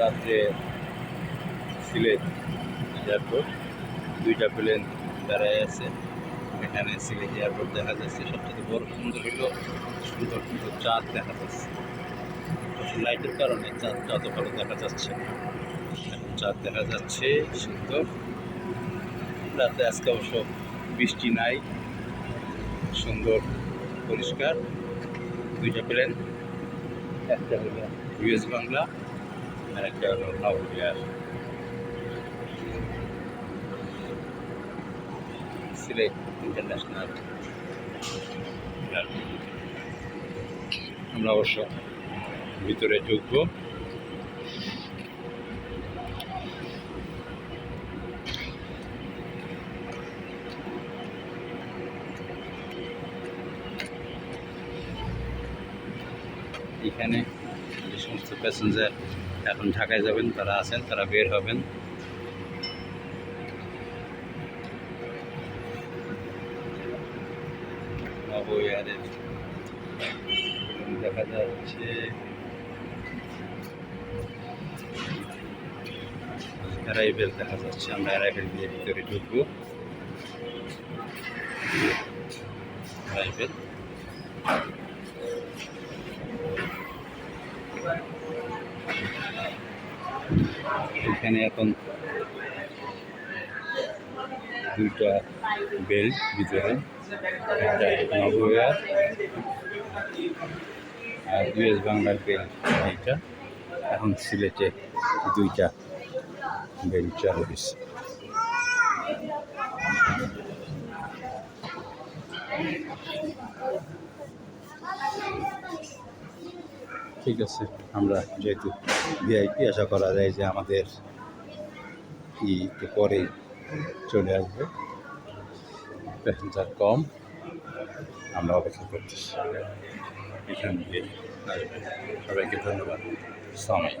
রাত্রে সিলেট এয়ারপোর্ট, দুইটা প্লেন দাঁড়ায় আছে। এখানে সিলেট এয়ারপোর্ট দেখা যাচ্ছে। সবচেয়ে বড় সুন্দর হলো সুন্দর সুন্দর চাঁদ দেখা যাচ্ছে। লাইটের কারণে চাঁদটা অত ভালো দেখা যাচ্ছে এখন চাঁদ দেখা যাচ্ছে, সুন্দর। রাতে আজকে অবশ্য বৃষ্টি নাই, সুন্দর, পরিষ্কার। দুইটা প্লেন, একটা হলো ইউএস বাংলা আর একটা হলো নববিহার সিলেট ইন্টারন্যাশনাল এয়ারপোর্ট। আমরা অবশ্য ভিতরে ঢুকবো এখানে যে সমস্ত প্যাসেঞ্জার এখন ঢাকায় যাবেন, তারা আছেন, তারা বের হবেন। দেখা যাচ্ছে। অ্যারাইভেল দেখা যাচ্ছে, আমরা অ্যারাইভেল দিয়ে ভিতরে ঢুকবো। অ্যারাইভেল এখানে এখন দুইটা বেল্ট ভিতরে একটা নবয়ার আর ইউএস বাংলার বেল্ট এইটা। এখন সিলেটে দুইটা বেল্ট চালু হয়েছে। ঠিক আছে, আমরা যেহেতু ভিআইপি আশা করা যায় যে আমাদের কি একটু পরে চলে আসবে। প্যাসেঞ্জার কম আমরা অপেক্ষা করতেছি। এখান দিয়ে আসবে। সবাইকে ধন্যবাদ। সামাই